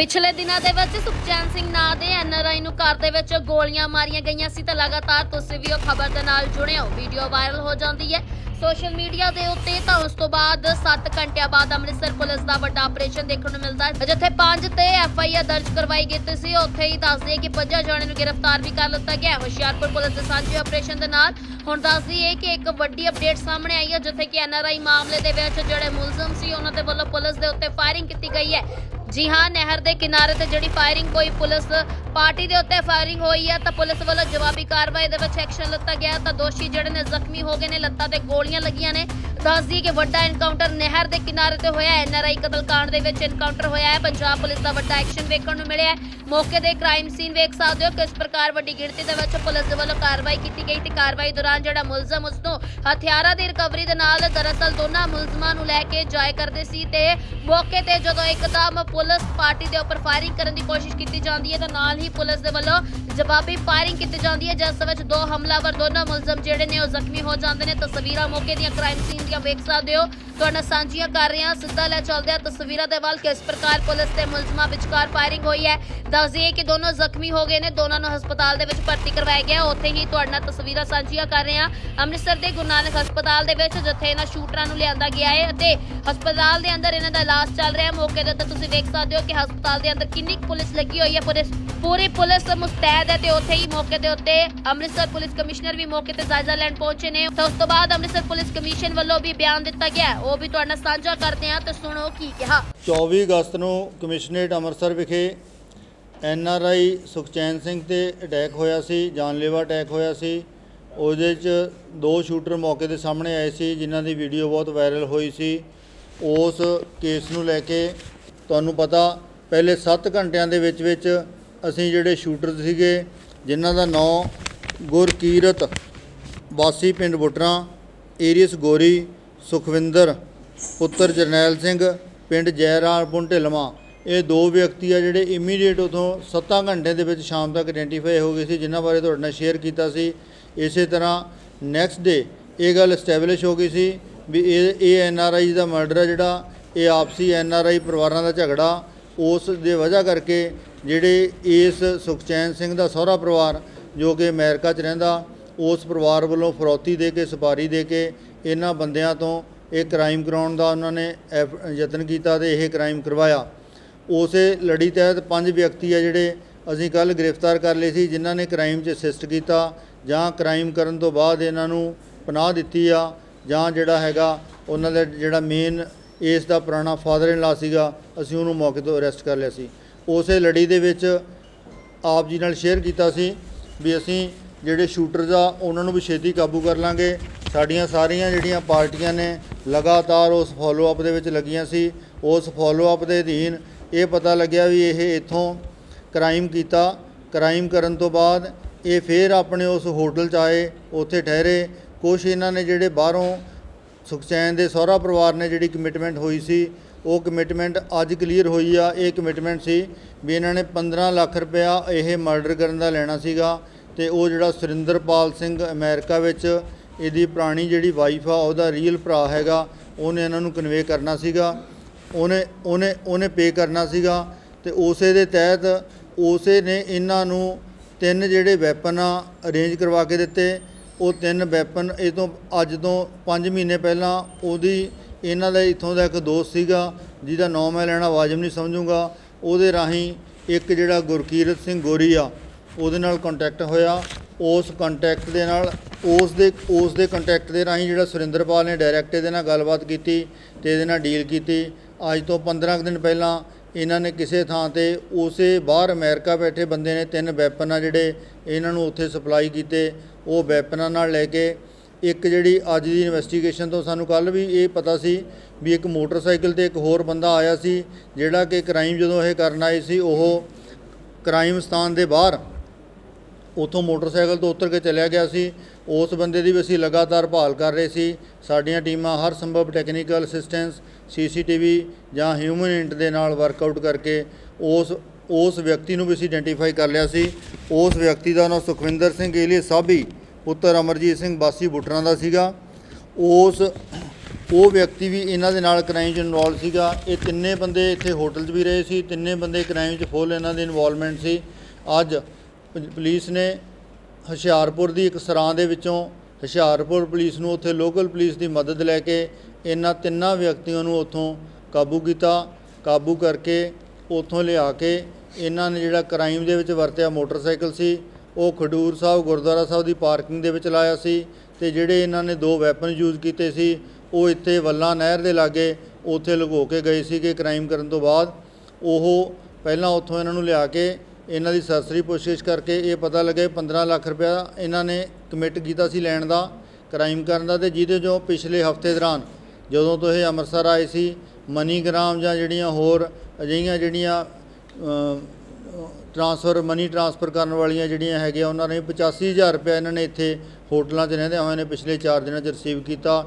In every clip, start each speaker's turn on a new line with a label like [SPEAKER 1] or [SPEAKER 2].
[SPEAKER 1] ਪਿਛਲੇ ਦਿਨਾਂ ਦੇ ਵਿੱਚ ਸੁਖਚੈਨ ਸਿੰਘ ਨਾਂ ਦੇ ਐਨਆਰਆਈ ਨੂੰ ਘਰ ਦੇ ਵਿੱਚ ਗੋਲੀਆਂ ਮਾਰੀਆਂ ਗਈਆਂ ਸੀ ਤਾਂ ਲਗਾਤਾਰ ਤੁਸੀਂ ਵੀ ਉਹ ਖਬਰ ਦੇ ਨਾਲ ਜੁੜੇ ਹੋ। ਵੀਡੀਓ ਵਾਇਰਲ ਹੋ ਜਾਂਦੀ ਹੈ। ਸੋਸ਼ਲ ਮੀਡੀਆ ਦੇ ਉੱਤੇ ਤਾਂ ਉਸ ਤੋਂ ਬਾਅਦ 7 ਘੰਟਿਆਂ ਬਾਅਦ ਅੰਮ੍ਰਿਤਸਰ ਪੁਲਿਸ ਦਾ ਵੱਡਾ ਆਪਰੇਸ਼ਨ ਦੇਖਣ ਨੂੰ ਮਿਲਦਾ ਹੈ। ਜਿੱਥੇ 5 ਤੇ ਐਫਆਈਆਰ ਦਰਜ ਕਰਵਾਈ ਗਈ ਸੀ। ਉੱਥੇ ਹੀ ਦੱਸ ਕਿ ਪੰਜਾਂ ਜਣੇ ਨੂੰ ਗ੍ਰਿਫਤਾਰ ਵੀ ਕਰ ਲਿੱਤਾ ਗਿਆ ਹੁਸ਼ਿਆਰਪੁਰ ਪੁਲਿਸ ਦੇ ਸਾਂਝੇ ਆਪਰੇਸ਼ਨ ਦੇ ਨਾਲ ਹੁਣ ਦੱਸਦੀ ਹੈ ਕਿ ਇੱਕ ਵੱਡੀ ਅਪਡੇਟ ਸਾਹਮਣੇ ਆਈ ਹੈ, ਜਿੱਥੇ ਕਿ ਐਨ ਆਰ ਆਈ ਮਾਮਲੇ ਦੇ ਵਿੱਚ ਜਿਹੜੇ ਮੁਲਜ਼ਮ ਸੀ, ਉਹਨਾਂ ਦੇ ਵੱਲੋਂ ਪੁਲਿਸ ਦੇ ਉੱਤੇ ਫਾਇਰਿੰਗ ਕੀਤੀ ਗਈ ਹੈ। ਜੀ ਹਾਂ, ਨਹਿਰ ਦੇ ਕਿਨਾਰੇ ਤੇ ਜਿਹੜੀ ਫਾਇਰਿੰਗ ਹੋਈ, ਪੁਲਿਸ ਪਾਰਟੀ ਦੇ ਉੱਤੇ ਫਾਇਰਿੰਗ ਹੋਈ ਹੈ ਤਾਂ ਪੁਲਿਸ ਵੱਲੋਂ ਜਵਾਬੀ ਕਾਰਵਾਈ ਦੇ ਵਿੱਚ ਐਕਸ਼ਨ ਲਿੱਤਾ ਗਿਆ ਤਾਂ ਦੋਸ਼ੀ ਜਿਹੜੇ ਨੇ ਜ਼ਖਮੀ ਹੋ ਗਏ ਨੇ, ਲੱਤਾਂ ਤੇ ਗੋਲੀਆਂ ਲੱਗੀਆਂ ਨੇ। ਦੱਸ ਕਿ ਵੱਡਾ ਐਨਕਾਊਂਟਰ ਨਹਿਰ ਦੇ ਕਿਨਾਰੇ ਤੇ ਹੋਇਆ ਐਨਆਰਆਈ ਕਤਲकांड ਦੇ ਵਿੱਚ ਐਨਕਾਊਂਟਰ ਹੋਇਆ ਹੈ। ਪੰਜਾਬ ਪੁਲਿਸ ਦਾ ਵੱਡਾ ਐਕਸ਼ਨ ਵੇਖਣ ਨੂੰ ਮਿਲਿਆ ਮੌਕੇ ਦੇ ਕ੍ਰਾਈਮ ਸੀਨ ਵੇਖ ਸਕਦੇ ਹੋ ਕਿਸ ਪ੍ਰਕਾਰ ਵੱਡੀ ਗਿਣਤੀ ਦੇ ਵਿੱਚ ਪੁਲਿਸ ਦੇ ਵੱਲੋਂ ਕਾਰਵਾਈ ਕੀਤੀ ਗਈ ਤੇ ਕਾਰਵਾਈ ਦੌਰਾਨ ਜਿਹੜਾ ਮੁਲਜ਼ਮ ਉਸ ਤੋਂ ਹਥਿਆਰਾਂ ਦੀ ਰਿਕਵਰੀ ਦੇ ਨਾਲ ਦਰਅਸਲ ਦੋਨਾਂ ਮੁਲਜ਼ਮਾਂ ਨੂੰ ਲੈ ਕੇ ਜਾਏ ਕਰਦੇ ਸੀ ਤੇ ਮੌਕੇ ਤੇ ਜਦੋਂ ਇੱਕਦਮ ਪੁਲਿਸ ਪਾਰਟੀ ਦੇ ਉੱਪਰ ਫਾਇਰਿੰਗ ਕਰਨ ਦੀ ਕੋਸ਼ਿਸ਼ ਕੀਤੀ ਜਾਂਦੀ ਹੈ ਤਾਂ ਨਾਲ ਹੀ ਪੁਲਿਸ ਦੇ ਵੱਲੋਂ ਜਵਾਬੀ ਫਾਇਰਿੰਗ ਕੀਤੀ ਜਾਂਦੀ ਹੈ, ਜਿਸ ਵਿੱਚ ਦੋ ਹਮਲਾਵਰ ਦੋਨੋਂ ਮੁਲਜ਼ਮ ਜਿਹੜੇ ਨੇ ਉਹ ਜ਼ਖਮੀ ਹੋ ਜਾਂਦੇ ਨੇ। ਤਸਵੀਰਾਂ ਮੌਕੇ ਦੀਆਂ ਕ੍ਰਾਈਮ ਸੀਨ ਦੀਆਂ ਵੇਖ ਸਕਦੇ ਹੋ। ਤੁਹਾਡਾ ਸਾਂਝੀਆਂ ਕਰ ਰਹੇ ਹਾਂ, ਸਿੱਧਾ ਲੈ ਚੱਲਦੇ ਹਾਂ ਤਸਵੀਰਾਂ ਦੇ ਵੱਲ ਕਿਸ ਪ੍ਰਕਾਰ ਪੁਲਿਸ ਤੇ ਮੁਲਜ਼ਮਾਂ ਵਿਚਕਾਰ ਫਾਇਰਿੰਗ ਹੋਈ ਹੈ। ਦੱਸ ਕਿ ਦੋਨੋਂ ਜ਼ਖਮੀ ਹੋ ਗਏ ਨੇ, ਦੋਨਾਂ ਨੂੰ ਹਸਪਤਾਲ ਦੇ ਵਿੱਚ ਭਰਤੀ ਕਰਵਾਇਆ ਗਿਆ। ਉੱਥੇ ਹੀ ਤੁਹਾਡੇ ਨਾਲ ਤਸਵੀਰਾਂ ਸਾਂਝੀਆਂ ਕਰ ਰਹੇ ਹਾਂ। ਅੰਮ੍ਰਿਤਸਰ ਦੇ ਗੁਰੂ ਨਾਨਕ ਹਸਪਤਾਲ ਦੇ ਵਿੱਚ, ਜਿੱਥੇ ਇਹਨਾਂ ਸ਼ੂਟਰਾਂ ਨੂੰ ਲਿਆਂਦਾ ਗਿਆ ਹੈ ਅਤੇ ਹਸਪਤਾਲ ਦੇ ਅੰਦਰ ਇਹਨਾਂ ਦਾ ਇਲਾਜ ਚੱਲ ਰਿਹਾ ਹੈ। ਮੌਕੇ ਦੇ ਉੱਤੇ ਤੁਸੀਂ ਵੇਖ ਸਕਦੇ ਹੋ ਕਿ ਹਸਪਤਾਲ ਦੇ ਅੰਦਰ ਕਿੰਨੀ ਕੁ ਪੁਲਿਸ ਲੱਗੀ ਹੋਈ ਹੈ। ਪੂਰੇ ਪੂਰੀ ਪੁਲਿਸ ਮੁਸਤੈਦ ਹੈ ਤੇ ਉੱਥੇ ਹੀ ਮੌਕੇ ਦੇ ਉੱਤੇ ਅੰਮ੍ਰਿਤਸਰ ਪੁਲਿਸ ਕਮਿਸ਼ਨਰ ਵੀ ਮੌਕੇ ਤੇ ਜਾਇਜ਼ਾ ਲੈਣ ਪਹੁੰਚੇ ਨੇ। ਤੇ ਉਸ ਤੋਂ ਬਾਅਦ ਅੰਮ੍ਰਿਤਸਰ ਪੁਲਿਸ ਕਮਿਸ਼ਨ ਵੱਲੋਂ ਵੀ ਬਿਆਨ ਦਿੱਤਾ ਗਿਆ ਉਹ ਵੀ ਤੁਹਾਡੇ ਸਾਂਝਾ ਕਰਦੇ ਹਾਂ ਤੇ ਸੁਣੋ ਕੀ ਕਿਹਾ।
[SPEAKER 2] 24 ਅਗਸਤ ਨੂੰ ਕਮਿਸ਼ਨਰੇਟ ਅੰਮ੍ਰਿਤਸਰ ਵਿਖੇ N R I Sukhchain Singh ਤੇ ਅਟੈਕ ਹੋਇਆ ਸੀ, ਜਾਨਲੇਵਾ ਅਟੈਕ ਹੋਇਆ ਸੀ। ਉਹਦੇ 'ਚ ਦੋ ਸ਼ੂਟਰ ਮੌਕੇ ਦੇ ਸਾਹਮਣੇ ਆਏ ਸੀ, ਜਿਨ੍ਹਾਂ ਦੀ ਵੀਡੀਓ ਬਹੁਤ ਵਾਇਰਲ ਹੋਈ ਸੀ। ਉਸ ਕੇਸ ਨੂੰ ਲੈ ਕੇ ਤੁਹਾਨੂੰ ਪਤਾ, ਪਹਿਲੇ 7 ਘੰਟਿਆਂ ਦੇ ਵਿੱਚ ਵਿੱਚ ਅਸੀਂ ਜਿਹੜੇ ਸ਼ੂਟਰ ਸੀਗੇ, ਜਿਨ੍ਹਾਂ ਦਾ ਨਾਂ ਗੁਰਕੀਰਤ, ਵਾਸੀ ਪਿੰਡ ਬੁੱਟਰਾਂ ਏਰੀਅਸ ਗੋਰੀ, ਸੁਖਵਿੰਦਰ, ਪੁੱਤਰ ਜਰਨੈਲ ਸਿੰਘ, ਪਿੰਡ ਜੈਰਾਮਪੁਰ ਢਿਲਵਾਂ, ਇਹ ਦੋ ਵਿਅਕਤੀ ਆ ਜਿਹੜੇ ਇਮੀਡੀਏਟ ਉਥੋਂ 7 ਘੰਟੇ ਦੇ ਵਿੱਚ ਸ਼ਾਮ ਤੱਕ ਆਇਡੈਂਟੀਫਾਈ ਹੋ ਗਏ ਸੀ, ਜਿਨ੍ਹਾਂ ਬਾਰੇ ਤੁਹਾਡੇ ਨਾਲ ਸ਼ੇਅਰ ਕੀਤਾ ਸੀ। ਇਸੇ ਤਰ੍ਹਾਂ ਨੈਕਸਟ ਡੇ ਇਹ ਗੱਲ ਐਸਟੈਬਲਿਸ਼ ਹੋ ਗਈ ਸੀ ਵੀ ਇਹ ਇਹ ਐਨ ਆਰ ਆਈ ਦਾ ਮਰਡਰ ਹੈ ਜਿਹੜਾ, ਇਹ ਆਪਸੀ ਐਨ ਆਰ ਆਈ ਪਰਿਵਾਰਾਂ ਦਾ ਝਗੜਾ ਉਸ ਦੇ ਵਜ੍ਹਾ ਕਰਕੇ ਜਿਹੜੇ ਇਸ ਸੁਖਚੈਨ ਸਿੰਘ ਦਾ ਸਹੁਰਾ ਪਰਿਵਾਰ ਜੋ ਕਿ ਅਮਰੀਕਾ 'ਚ ਰਹਿੰਦਾ, ਉਸ ਪਰਿਵਾਰ ਵੱਲੋਂ ਫਰੌਤੀ ਦੇ ਕੇ ਸੁਪਾਰੀ ਦੇ ਕੇ ਇਹਨਾਂ ਬੰਦਿਆਂ ਤੋਂ ਇਹ ਕ੍ਰਾਈਮ ਕਰਾਉਣ ਦਾ ਉਹਨਾਂ ਨੇ ਐਫ- ਯਤਨ ਕੀਤਾ ਤੇ ਇਹ ਕ੍ਰਾਈਮ ਕਰਵਾਇਆ। ਉਸੇ ਲੜੀ ਤਹਿਤ ਪੰਜ ਵਿਅਕਤੀ ਆ ਜਿਹੜੇ ਅਸੀਂ ਕੱਲ ਗ੍ਰਿਫਤਾਰ ਕਰ ਲਏ ਸੀ, ਜਿਨ੍ਹਾਂ ਨੇ ਕ੍ਰਾਈਮ 'ਚ ਅਸਿਸਟ ਕੀਤਾ ਜਾਂ ਕ੍ਰਾਈਮ ਕਰਨ ਤੋਂ ਬਾਅਦ ਇਹਨਾਂ ਨੂੰ ਪਨਾਹ ਦਿੱਤੀ ਆ ਜਾਂ ਜਿਹੜਾ ਹੈਗਾ ਉਹਨਾਂ ਦਾ ਜਿਹੜਾ ਮੇਨ ਇਸ ਦਾ ਪੁਰਾਣਾ ਫਾਦਰ ਇਨ ਲਾ ਸੀਗਾ, ਅਸੀਂ ਉਹਨੂੰ ਮੌਕੇ ਤੋਂ ਅਰੈਸਟ ਕਰ ਲਿਆ ਸੀ। ਉਸੇ ਲੜੀ ਦੇ ਵਿੱਚ ਆਪ ਜੀ ਨਾਲ ਸ਼ੇਅਰ ਕੀਤਾ ਸੀ ਵੀ ਅਸੀਂ ਜਿਹੜੇ ਸ਼ੂਟਰਸ ਆ, ਉਹਨਾਂ ਨੂੰ ਵੀ ਛੇਤੀ ਕਾਬੂ ਕਰ ਲਾਂਗੇ। ਸਾਡੀਆਂ ਸਾਰੀਆਂ ਜਿਹੜੀਆਂ ਪਾਰਟੀਆਂ ਨੇ, ਲਗਾਤਾਰ ਉਸ ਫਾਲੋ ਅਪ ਦੇ ਵਿੱਚ ਲੱਗੀਆਂ ਸੀ। ਉਸ ਫਾਲੋ ਅਪ ਦੇ ਅਧੀਨ ਇਹ ਪਤਾ ਲੱਗਿਆ ਵੀ ਇਹ ਇੱਥੋਂ ਕ੍ਰਾਈਮ ਕੀਤਾ। ਕ੍ਰਾਈਮ ਕਰਨ ਤੋਂ ਬਾਅਦ ਇਹ ਫੇਰ ਆਪਣੇ ਉਸ ਹੋਟਲ 'ਚ ਆਏ, ਉੱਥੇ ਠਹਿਰੇ। ਕੁਛ ਇਹਨਾਂ ਨੇ ਜਿਹੜੇ ਬਾਹਰੋਂ ਸੁਖਚੈਨ ਦੇ ਸਹੁਰਾ ਪਰਿਵਾਰ ਨੇ ਜਿਹੜੀ ਕਮਿਟਮੈਂਟ ਹੋਈ ਸੀ, ਉਹ ਕਮਿਟਮੈਂਟ ਅੱਜ ਕਲੀਅਰ ਹੋਈ ਆ, ਇਹ ਕਮਿਟਮੈਂਟ ਸੀ ਵੀ ਇਹਨਾਂ ਨੇ 15 ਲੱਖ ਰੁਪਇਆ ਇਹ ਮਰਡਰ ਕਰਨ ਦਾ ਲੈਣਾ ਸੀਗਾ ਤੇ ਉਹ ਜਿਹੜਾ ਸੁਰਿੰਦਰਪਾਲ ਸਿੰਘ ਅਮਰੀਕਾ ਵਿੱਚ ਇਹਦੀ ਪੁਰਾਣੀ ਜਿਹੜੀ ਵਾਈਫ ਆ, ਉਹਦਾ ਰੀਅਲ ਭਰਾ ਹੈਗਾ, ਉਹਨੇ ਇਹਨਾਂ ਨੂੰ ਕਨਵੇ ਕਰਨਾ ਸੀਗਾ, ਉਹਨੇ ਉਹਨੇ ਉਹਨੇ ਪੇ ਕਰਨਾ ਸੀਗਾ ਤੇ ਉਸੇ ਦੇ ਤਹਿਤ ਉਸੇ ਨੇ ਇਹਨਾਂ ਨੂੰ ਤਿੰਨ ਜਿਹੜੇ ਵੈਪਨ ਆ ਅਰੇਂਜ ਕਰਵਾ ਕੇ ਦਿੱਤੇ। ਉਹ ਤਿੰਨ ਵੈਪਨ, ਇਹ ਤੋਂ ਅੱਜ ਤੋਂ 5 ਮਹੀਨੇ ਪਹਿਲਾਂ ਉਹਦੀ, ਇਹਨਾਂ ਦਾ ਇੱਥੋਂ ਦਾ ਇੱਕ ਦੋਸਤ ਸੀਗਾ, ਜਿਹਦਾ ਨਾਮ ਮੈਂ ਲੈਣਾ ਵਾਜਬ ਨਹੀਂ ਸਮਝੂੰਗਾ, ਉਹਦੇ ਰਾਹੀਂ ਇੱਕ ਜਿਹੜਾ ਗੁਰਕੀਰਤ ਸਿੰਘ ਗੋਰੀ ਆ, ਉਹਦੇ ਨਾਲ ਕੰਟੈਕਟ ਹੋਇਆ। ਉਸ ਕੰਟੈਕਟ ਦੇ ਨਾਲ, ਉਸ ਦੇ ਉਸ ਦੇ ਕੰਟੈਕਟ ਦੇ ਰਾਹੀਂ ਜਿਹੜਾ ਸੁਰਿੰਦਰਪਾਲ ਨੇ ਡਾਇਰੈਕਟ ਇਹਦੇ ਨਾਲ ਗੱਲਬਾਤ ਕੀਤੀ ਤੇ ਇਹਦੇ ਨਾਲ ਡੀਲ ਕੀਤੀ। ਅੱਜ ਤੋਂ 15 ਕੁ ਦਿਨ ਪਹਿਲਾਂ ਇਹਨਾਂ ਨੇ ਕਿਸੇ ਥਾਂ ਤੇ ਉਸੇ ਬਾਹਰ ਅਮਰੀਕਾ ਬੈਠੇ ਬੰਦੇ ਨੇ ਤਿੰਨ ਵੈਪਨ ਆ ਜਿਹੜੇ ਇਹਨਾਂ ਨੂੰ ਉੱਥੇ ਸਪਲਾਈ ਕੀਤੇ। ਉਹ ਵੈਪਨਾਂ ਨਾਲ ਲੈ ਕੇ ਇੱਕ ਜਿਹੜੀ ਅੱਜ ਦੀ ਇਨਵੈਸਟੀਗੇਸ਼ਨ ਤੋਂ ਸਾਨੂੰ ਕੱਲ ਵੀ ਇਹ ਪਤਾ ਸੀ ਵੀ ਇੱਕ ਮੋਟਰਸਾਈਕਲ ਤੇ ਇੱਕ ਹੋਰ ਬੰਦਾ ਆਇਆ ਸੀ, ਜਿਹੜਾ ਕਿ ਕ੍ਰਾਈਮ ਜਦੋਂ ਇਹ ਕਰਨ ਆਏ ਸੀ, ਉਹ ਕ੍ਰਾਈਮ ਸਥਾਨ ਦੇ ਬਾਹਰ ਉਥੋਂ ਮੋਟਰਸਾਈਕਲ ਤੋਂ ਉਤਰ ਕੇ ਚਲਿਆ ਗਿਆ ਸੀ। ਉਸ ਬੰਦੇ ਦੀ ਵੀ ਅਸੀਂ ਲਗਾਤਾਰ ਭਾਲ ਕਰ ਰਹੇ ਸੀ। ਸਾਡੀਆਂ ਟੀਮਾਂ ਹਰ ਸੰਭਵ ਟੈਕਨੀਕਲ ਅਸਿਸਟੈਂਸ ਸੀਸੀਟੀਵੀ ਜਾਂ ਹਿਊਮਨ ਇੰਟ ਦੇ ਨਾਲ ਵਰਕਆਊਟ ਕਰਕੇ ਉਸ ਉਸ ਵਿਅਕਤੀ ਨੂੰ ਵੀ ਅਸੀਂ ਆਇਡੈਂਟੀਫਾਈ ਕਰ ਲਿਆ ਸੀ। ਉਸ ਵਿਅਕਤੀ ਦਾ ਨਾਮ ਸੁਖਵਿੰਦਰ ਸਿੰਘ ਏਲੀਅਸ ਸਾਬੀ ਪੁੱਤਰ ਅਮਰਜੀਤ ਸਿੰਘ ਬਾਸੀ ਬੁੱਟਰਾਂ ਦਾ ਸੀਗਾ। ਉਸ, ਉਹ ਵਿਅਕਤੀ ਵੀ ਇਹਨਾਂ ਦੇ ਨਾਲ ਕ੍ਰਾਈਮ 'ਚ ਇਨਵੋਲਵ ਸੀਗਾ। ਇਹ ਤਿੰਨੇ ਬੰਦੇ ਇੱਥੇ ਹੋਟਲ 'ਚ ਵੀ ਰਹੇ ਸੀ। ਤਿੰਨੇ ਬੰਦੇ ਕ੍ਰਾਈਮ 'ਚ ਫੁੱਲ ਇਹਨਾਂ ਦੀ ਇਨਵੋਲਵਮੈਂਟ ਸੀ। ਅੱਜ ਪੁਲਿਸ ਨੇ ਹੁਸ਼ਿਆਰਪੁਰ ਦੀ ਇੱਕ ਸਰਾਂ ਦੇ ਵਿੱਚੋਂ ਹੁਸ਼ਿਆਰਪੁਰ ਪੁਲਿਸ ਨੂੰ ਉੱਥੇ ਲੋਕਲ ਪੁਲਿਸ ਦੀ ਮਦਦ ਲੈ ਕੇ ਇਹਨਾਂ ਤਿੰਨਾਂ ਵਿਅਕਤੀਆਂ ਨੂੰ ਉੱਥੋਂ ਕਾਬੂ ਕੀਤਾ। ਕਾਬੂ ਕਰਕੇ ਉੱਥੋਂ ਲਿਆ ਕੇ ਇਹਨਾਂ ਨੇ ਜਿਹੜਾ ਕ੍ਰਾਈਮ ਦੇ ਵਿੱਚ ਵਰਤਿਆ ਮੋਟਰਸਾਈਕਲ ਸੀ, ਉਹ ਖਡੂਰ ਸਾਹਿਬ, ਗੁਰਦੁਆਰਾ ਸਾਹਿਬ ਦੀ ਪਾਰਕਿੰਗ ਦੇ ਵਿੱਚ ਲਾਇਆ ਸੀ ਤੇ ਜਿਹੜੇ ਇਹਨਾਂ ਨੇ ਦੋ ਵੈਪਨ ਯੂਜ਼ ਕੀਤੇ ਸੀ, ਉਹ ਇੱਥੇ ਵੱਲਾ ਨਹਿਰ ਦੇ ਲਾਗੇ ਉੱਥੇ ਲੁਕੋ ਕੇ ਗਏ ਸੀਗੇ ਕ੍ਰਾਈਮ ਕਰਨ ਤੋਂ ਬਾਅਦ। ਉਹ ਪਹਿਲਾਂ ਉੱਥੋਂ ਇਹਨਾਂ ਨੂੰ ਲਿਆ ਕੇ ਇਹਨਾਂ ਦੀ ਸਰਸਰੀ ਪੁੱਛਗਿੱਛ ਕਰਕੇ ਇਹ ਪਤਾ ਲੱਗੇ 15 ਲੱਖ ਰੁਪਇਆ ਇਹਨਾਂ ਨੇ ਕਮਿਟ ਕੀਤਾ ਸੀ ਲੈਣ ਦਾ, ਕ੍ਰਾਈਮ ਕਰਨ ਦਾ ਤੇ ਜਿਹਦੇ ਜੋ ਪਿਛਲੇ ਹਫ਼ਤੇ ਦੌਰਾਨ ਜਦੋਂ ਤੋਂ ਇਹ ਅੰਮ੍ਰਿਤਸਰ ਆਏ ਸੀ, ਮਨੀਗ੍ਰਾਮ ਜਾਂ ਜਿਹੜੀਆਂ ਹੋਰ ਅਜਿਹੀਆਂ ਜਿਹੜੀਆਂ ਟ੍ਰਾਂਸਫਰ ਮਨੀ ਟ੍ਰਾਂਸਫਰ ਕਰਨ ਵਾਲੀਆਂ ਜਿਹੜੀਆਂ ਹੈਗੀਆਂ, ਉਹਨਾਂ ਨੇ 85000 ਰੁਪਏ ਇਹਨਾਂ ਨੇ ਇੱਥੇ ਹੋਟਲਾਂ 'ਚ ਰਹਿੰਦੇ ਹੋਏ ਨੇ ਪਿਛਲੇ 4 ਦਿਨਾਂ 'ਚ ਰਿਸੀਵ ਕੀਤਾ।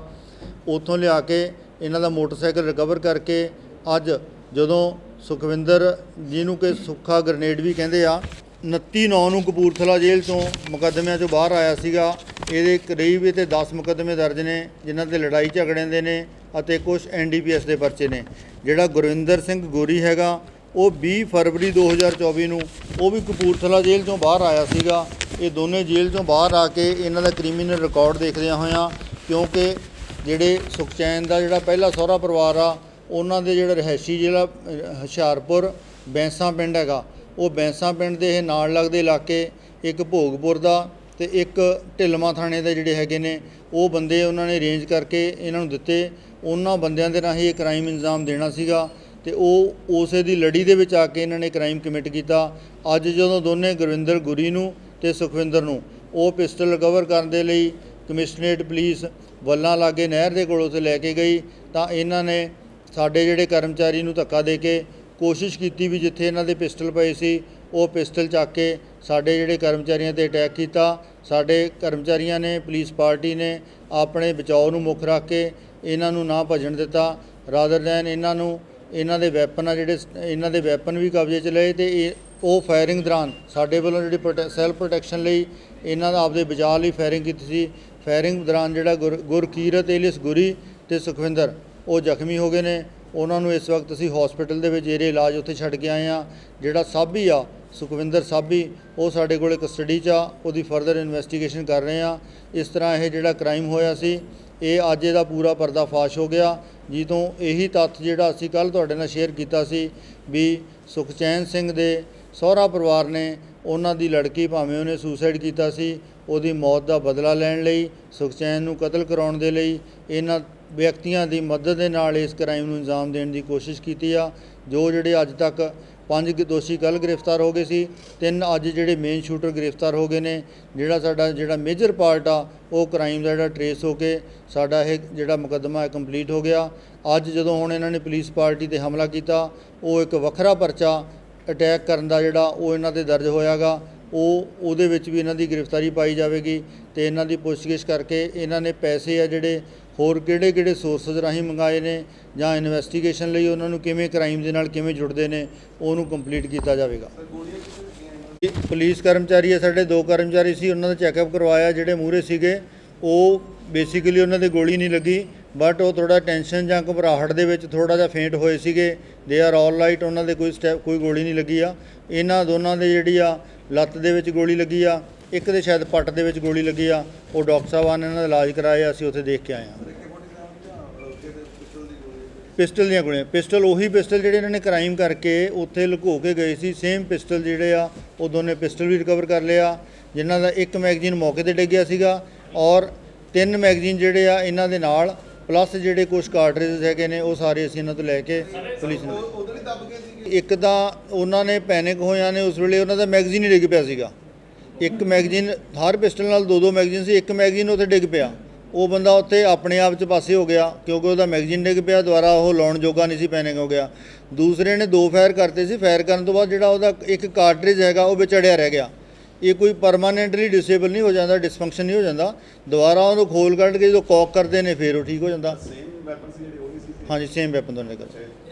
[SPEAKER 2] ਉੱਥੋਂ ਲਿਆ ਕੇ ਇਹਨਾਂ ਦਾ ਮੋਟਰਸਾਈਕਲ ਰਿਕਵਰ ਕਰਕੇ ਅੱਜ ਜਦੋਂ ਸੁਖਵਿੰਦਰ ਜਿਹਨੂੰ ਕਿ ਸੁੱਖਾ ਗ੍ਰਨੇਡ ਵੀ ਕਹਿੰਦੇ ਆ 29 ਨੌ ਨੂੰ ਕਪੂਰਥਲਾ ਜੇਲ੍ਹ ਤੋਂ ਮੁਕੱਦਮਿਆਂ 'ਚੋਂ ਬਾਹਰ ਆਇਆ ਸੀਗਾ। ਇਹਦੇ ਕਰੀਬ ਇਹ ਤੇ 10 ਮੁਕੱਦਮੇ ਦਰਜ ਨੇ, ਜਿਨ੍ਹਾਂ ਤੇ ਲੜਾਈ ਝਗੜਿਆਂ ਦੇ ਨੇ ਅਤੇ ਕੁਝ ਐਨਡੀਪੀਐਸ ਦੇ ਪਰਚੇ ਨੇ। ਜਿਹੜਾ ਗੁਰਵਿੰਦਰ ਸਿੰਘ ਗੋਰੀ ਹੈਗਾ ਉਹ 20 ਫਰਵਰੀ 2024 ਨੂੰ ਉਹ ਵੀ ਕਪੂਰਥਲਾ ਜੇਲ੍ਹ 'ਚੋਂ ਬਾਹਰ ਆਇਆ ਸੀਗਾ। ਇਹ ਦੋਨੇ ਜੇਲ੍ਹ 'ਚੋਂ ਬਾਹਰ ਆ ਕੇ ਇਹਨਾਂ ਦਾ ਕ੍ਰਿਮੀਨਲ ਰਿਕਾਰਡ ਦੇਖਦਿਆਂ ਹੋਇਆਂ ਕਿਉਂਕਿ ਜਿਹੜੇ ਸੁਖਚੈਨ ਦਾ ਜਿਹੜਾ ਪਹਿਲਾ ਸਹੁਰਾ ਪਰਿਵਾਰ ਆ ਉਹਨਾਂ ਦੇ ਜਿਹੜਾ ਰਹਿਸ਼ੀ ਜ਼ਿਲ੍ਹਾ ਅਹ, ਹੁਸ਼ਿਆਰਪੁਰ ਬੈਂਸਾਂ ਪਿੰਡ ਹੈਗਾ। ਉਹ ਬੈਂਸਾਂ ਪਿੰਡ ਦੇ ਇਹ ਨਾਲ ਲੱਗਦੇ ਇਲਾਕੇ ਇੱਕ ਭੋਗਪੁਰ ਦਾ ਤੇ ਇੱਕ ਢਿਲਮਾ ਥਾਣੇ ਦੇ ਜਿਹੜੇ ਹੈਗੇ ਨੇ ਉਹ ਬੰਦੇ ਉਹਨਾਂ ਨੇ ਅਰੇਂਜ ਕਰਕੇ ਇਹਨਾਂ ਨੂੰ ਦਿੱਤੇ। ਉਹਨਾਂ ਬੰਦਿਆਂ ਦੇ ਰਾਹੀਂ ਇਹ ਕ੍ਰਾਈਮ ਇੰਜ਼ਾਮ ਦੇਣਾ ਸੀਗਾ। ਤੇ ਉਹ ਉਸੇ ਦੀ ਲੜੀ ਦੇ ਵਿੱਚ ਆ ਕੇ ਇਹਨਾਂ ਨੇ ਕ੍ਰਾਈਮ ਕਮਿਟ ਕੀਤਾ। ਅੱਜ ਜਦੋਂ ਦੋਨੇ ਗੁਰਵਿੰਦਰ ਗੁਰੀ ਨੂੰ ਤੇ ਸੁਖਵਿੰਦਰ ਨੂੰ ਉਹ ਪਿਸਟਲ ਰਿਕਵਰ ਕਰਨ ਦੇ ਲਈ ਕਮਿਸ਼ਨਰੇਟ ਪੁਲਿਸ ਵੱਲਾਂ ਲਾਗੇ ਨਹਿਰ ਦੇ ਕੋਲੋਂ ਤੇ ਲੈ ਕੇ ਗਈ, ਤਾਂ ਇਹਨਾਂ ਨੇ ਸਾਡੇ ਜਿਹੜੇ ਕਰਮਚਾਰੀ ਨੂੰ ਧੱਕਾ ਦੇ ਕੇ ਕੋਸ਼ਿਸ਼ ਕੀਤੀ ਵੀ ਜਿੱਥੇ ਇਹਨਾਂ ਦੇ ਪਿਸਟਲ ਪਏ ਸੀ, ਉਹ ਪਿਸਟਲ ਚੱਕ ਕੇ ਸਾਡੇ ਜਿਹੜੇ ਕਰਮਚਾਰੀਆਂ ਤੇ ਅਟੈਕ ਕੀਤਾ। ਸਾਡੇ ਕਰਮਚਾਰੀਆਂ ਨੇ ਪੁਲਿਸ ਪਾਰਟੀ ਨੇ ਆਪਣੇ ਬਚਾਓ ਨੂੰ ਮੁੱਖ ਰੱਖ ਕੇ ਇਹਨਾਂ ਨੂੰ ਨਾ ਭੱਜਣ ਦਿੱਤਾ। ਰਾਦਰ ਦੈਨ ਇਹਨਾਂ ਨੂੰ ਇਹਨਾਂ ਦੇ ਵੈਪਨ ਆ ਜਿਹੜੇ ਇਹਨਾਂ ਦੇ ਵੈਪਨ ਵੀ ਕਬਜ਼ੇ 'ਚ ਲਏ ਤੇ ਇਹ ਉਹ ਫਾਇਰਿੰਗ ਦੌਰਾਨ ਸਾਡੇ ਵੱਲੋਂ ਜਿਹੜੀ ਸੈਲਫ ਪ੍ਰੋਟੈਕਸ਼ਨ ਲਈ ਇਹਨਾਂ ਦਾ ਆਪਦੇ ਬਚਾਅ ਲਈ ਫਾਇਰਿੰਗ ਕੀਤੀ ਸੀ। ਫਾਇਰਿੰਗ ਦੌਰਾਨ ਜਿਹੜਾ ਗੁਰ- ਗੁਰਕੀਰਤ ਏਲਿਸ ਗੁਰੀ ਤੇ ਸੁਖਵਿੰਦਰ, ਉਹ ਜ਼ਖਮੀ ਹੋ ਗਏ ਨੇ। ਉਹਨਾਂ ਨੂੰ ਇਸ ਵਕਤ ਅਸੀਂ ਹਸਪੀਟਲ ਦੇ ਵਿੱਚ ਜਿਹੜੇ ਇਲਾਜ ਉੱਥੇ ਛੱਡ ਕੇ ਆਏ ਆ ਜਿਹੜਾ ਸਾਬੀ ਆ, ਸੁਖਵਿੰਦਰ ਸਾਬੀ, ਉਹ ਸਾਡੇ ਕੋਲੇ ਕਸਟਡੀ 'ਚ ਆ। ਉਹਦੀ ਫਰਦਰ ਇਨਵੈਸਟੀਗੇਸ਼ਨ ਕਰ ਰਹੇ ਆ ਇਸ ਤਰ੍ਹਾਂ ਇਹ ਜਿਹੜਾ ਕ੍ਰਾਈਮ ਹੋਇਆ ਸੀ ਇਹ ਅੱਜ ਇਹਦਾ ਪੂਰਾ ਪਰਦਾਫਾਸ਼ ਹੋ ਗਿਆ। ਜੀ ਇਹੀ ਤੱਥ ਜਿਹੜਾ ਅਸੀਂ ਕੱਲ ਤੁਹਾਡੇ ਨਾਲ ਸ਼ੇਅਰ ਕੀਤਾ ਸੀ ਵੀ ਸੁਖਚੈਨ ਸਿੰਘ ਦੇ ਸਹੁਰਾ ਪਰਿਵਾਰ ਨੇ ਉਹਨਾਂ ਦੀ ਲੜਕੀ ਭਾਵੇਂ ਉਹਨੇ ਸੁਸਾਈਡ ਕੀਤਾ ਸੀ, ਉਹਦੀ ਮੌਤ ਦਾ ਬਦਲਾ ਲੈਣ ਲਈ, ਸੁਖਚੈਨ ਨੂੰ ਕਤਲ ਕਰਾਉਣ ਦੇ ਲਈ ਇਹਨਾਂ ਵਿਅਕਤੀਆਂ ਦੀ ਮਦਦ ਦੇ ਨਾਲ ਇਸ ਕ੍ਰਾਈਮ ਨੂੰ ਅੰਜਾਮ ਦੇਣ ਦੀ ਕੋਸ਼ਿਸ਼ ਕੀਤੀ ਆ। ਜੋ ਜਿਹੜੇ ਅੱਜ ਤੱਕ ਪੰਜ ਦੋਸ਼ੀ ਕੱਲ ਗ੍ਰਿਫਤਾਰ ਹੋ ਗਏ ਸੀ, ਤਿੰਨ ਅੱਜ ਜਿਹੜੇ ਮੇਨ ਸ਼ੂਟਰ ਗ੍ਰਿਫਤਾਰ ਹੋ ਗਏ ਨੇ, ਜਿਹੜਾ ਸਾਡਾ, ਜਿਹੜਾ ਮੇਜਰ ਪਾਰਟ ਆ, ਉਹ ਕ੍ਰਾਈਮ ਦਾ ਜਿਹੜਾ ਟਰੇਸ ਹੋ ਕੇ ਸਾਡਾ ਇਹ ਜਿਹੜਾ ਮੁਕੱਦਮਾ ਕੰਪਲੀਟ ਹੋ ਗਿਆ। ਅੱਜ ਜਦੋਂ ਹੁਣ ਇਹਨਾਂ ਨੇ ਪੁਲਿਸ ਪਾਰਟੀ ਤੇ ਹਮਲਾ ਕੀਤਾ, ਉਹ ਇੱਕ ਵੱਖਰਾ ਪਰਚਾ ਅਟੈਕ ਕਰਨ ਦਾ ਜਿਹੜਾ ਉਹ ਇਹਨਾਂ ਤੇ ਦਰਜ ਹੋਇਆਗਾ। ਉਹ, ਉਹਦੇ ਵਿੱਚ ਵੀ ਇਹਨਾਂ ਦੀ ਗ੍ਰਿਫਤਾਰੀ ਪਾਈ ਜਾਵੇਗੀ ਤੇ ਇਹਨਾਂ ਦੀ ਪੁੱਛਗਿੱਛ ਕਰਕੇ ਇਹਨਾਂ ਨੇ ਪੈਸੇ ਆ ਜਿਹੜੇ ਹੋਰ ਕਿਹੜੇ ਕਿਹੜੇ ਸੋਰਸਸ ਰਾਹੀਂ ਮੰਗਾਏ ਨੇ ਜਾਂ ਇਨਵੈਸਟੀਗੇਸ਼ਨ ਲਈ ਉਹਨਾਂ ਨੂੰ ਕਿਵੇਂ ਕ੍ਰਾਈਮ ਦੇ ਨਾਲ ਕਿਵੇਂ ਜੁੜਦੇ ਨੇ, ਉਹਨੂੰ ਕੰਪਲੀਟ ਕੀਤਾ ਜਾਵੇਗਾ। ਇਹ ਪੁਲਿਸ ਕਰਮਚਾਰੀ ਆ ਸਾਡੇ ਦੋ ਕਰਮਚਾਰੀ ਸੀ, ਉਹਨਾਂ ਦਾ ਚੈੱਕਅਪ ਕਰਵਾਇਆ, ਜਿਹੜੇ ਮੂਹਰੇ ਸੀਗੇ, ਉਹ ਬੇਸਿਕਲੀ ਉਹਨਾਂ ਦੇ ਗੋਲੀ ਨਹੀਂ ਲੱਗੀ ਬਟ ਉਹ ਥੋੜਾ ਟੈਨਸ਼ਨ ਜਾਂ ਘਬਰਾਹਟ ਦੇ ਵਿੱਚ ਥੋੜਾ ਜਿਹਾ ਫੇਂਟ ਹੋਏ ਸੀਗੇ ਦੇ ਆਰ ਆਲ ਰਾਈਟ ਉਹਨਾਂ ਦੇ ਕੋਈ ਸਟੈਪ ਕੋਈ ਗੋਲੀ ਨਹੀਂ ਲੱਗੀ ਆ। ਇਹਨਾਂ ਦੋਨਾਂ ਦੇ ਜਿਹੜੀ ਆ, ਲੱਤ ਦੇ ਵਿੱਚ ਗੋਲੀ ਲੱਗੀ ਆ ਇੱਕ ਦੇ ਸ਼ਾਇਦ ਪੱਟ ਦੇ ਵਿੱਚ ਗੋਲੀ ਲੱਗੀ ਆ, ਉਹ ਡਾਕਟਰ ਸਾਹਿਬਾਨ ਨੇ ਇਹਨਾਂ ਦਾ ਇਲਾਜ ਕਰਾਇਆ, ਅਸੀਂ ਉੱਥੇ ਦੇਖ ਕੇ ਆਏ ਆ ਪਿਸਟਲ ਦੀਆਂ ਗੋਲੀਆਂ, ਪਿਸਟਲ ਉਹੀ ਪਿਸਟਲ ਜਿਹੜੇ ਇਹਨਾਂ ਨੇ ਕ੍ਰਾਈਮ ਕਰਕੇ ਉੱਥੇ ਲੁਕੋ ਕੇ ਗਏ ਸੀ ਸੇਮ ਪਿਸਟਲ ਜਿਹੜੇ ਆ, ਉਹ ਦੋਨੇ ਪਿਸਟਲ ਵੀ ਰਿਕਵਰ ਕਰ ਲਿਆ, ਜਿਨ੍ਹਾਂ ਦਾ ਇੱਕ ਮੈਗਜ਼ੀਨ ਮੌਕੇ ਤੇ ਡਿੱਗਿਆ ਸੀਗਾ ਔਰ ਤਿੰਨ ਮੈਗਜ਼ੀਨ ਜਿਹੜੇ ਆ ਇਹਨਾਂ ਦੇ ਨਾਲ ਪਲੱਸ ਜਿਹੜੇ ਕੁਝ ਕਾਰਟ੍ਰਿਜਸ ਹੈਗੇ ਨੇ, ਉਹ ਸਾਰੇ ਅਸੀਂ ਇਹਨਾਂ ਤੋਂ ਲੈ ਕੇ ਪੁਲਿਸ ਨੂੰ ਇੱਕ ਤਾਂ ਉਹਨਾਂ ਨੇ ਪੈਨਿਕ ਹੋਇਆ ਨੇ, ਉਸ ਵੇਲੇ ਉਹਨਾਂ ਦਾ ਮੈਗਜ਼ੀਨ ਹੀ ਡਿੱਗ ਪਿਆ ਸੀਗਾ। ਇੱਕ ਮੈਗਜ਼ੀਨ ਹਰ ਪਿਸਟਲ ਨਾਲ ਦੋ ਦੋ ਮੈਗਜ਼ੀਨ ਸੀ ਇੱਕ ਮੈਗਜ਼ੀਨ ਉੱਥੇ ਡਿੱਗ ਪਿਆ। ਉਹ ਬੰਦਾ ਉੱਥੇ ਆਪਣੇ ਆਪ 'ਚ ਪਾਸੇ ਹੋ ਗਿਆ ਕਿਉਂਕਿ ਉਹਦਾ ਮੈਗਜ਼ੀਨ ਡਿੱਗ ਪਿਆ ਦੁਬਾਰਾ ਉਹ ਲਾਉਣ ਜੋਗਾ ਨਹੀਂ ਸੀ ਪੈਨਿਕ ਹੋ ਗਿਆ। ਦੂਸਰੇ ਨੇ ਦੋ ਫਾਇਰ ਕਰਤੇ ਸੀ ਫਾਇਰ ਕਰਨ ਤੋਂ ਬਾਅਦ ਜਿਹੜਾ ਉਹਦਾ ਇੱਕ ਕਾਰਟ੍ਰਿਜ ਹੈਗਾ ਉਹ ਵਿਚੜਿਆ ਰਹਿ ਗਿਆ। ਇਹ ਕੋਈ ਪਰਮਾਨੈਂਟਲੀ ਡਿਸੇਬਲ ਨਹੀਂ ਹੋ ਜਾਂਦਾ ਡਿਸਫੰਕਸ਼ਨ ਨਹੀਂ ਹੋ ਜਾਂਦਾ। ਦੁਬਾਰਾ ਉਹਨੂੰ ਖੋਲ ਕੱਢ ਕੇ ਜਦੋਂ ਕੌਕ ਕਰਦੇ ਨੇ ਫਿਰ ਉਹ ਠੀਕ ਹੋ ਜਾਂਦਾ।
[SPEAKER 3] ਸੇਮ ਵੈਪਨ ਸੀ ਜਿਹੜੇ ਉਹੀ ਸੀ?
[SPEAKER 2] ਹਾਂਜੀ ਸੇਮ ਵੈਪਨ ਦੋਨੇ ਕਰ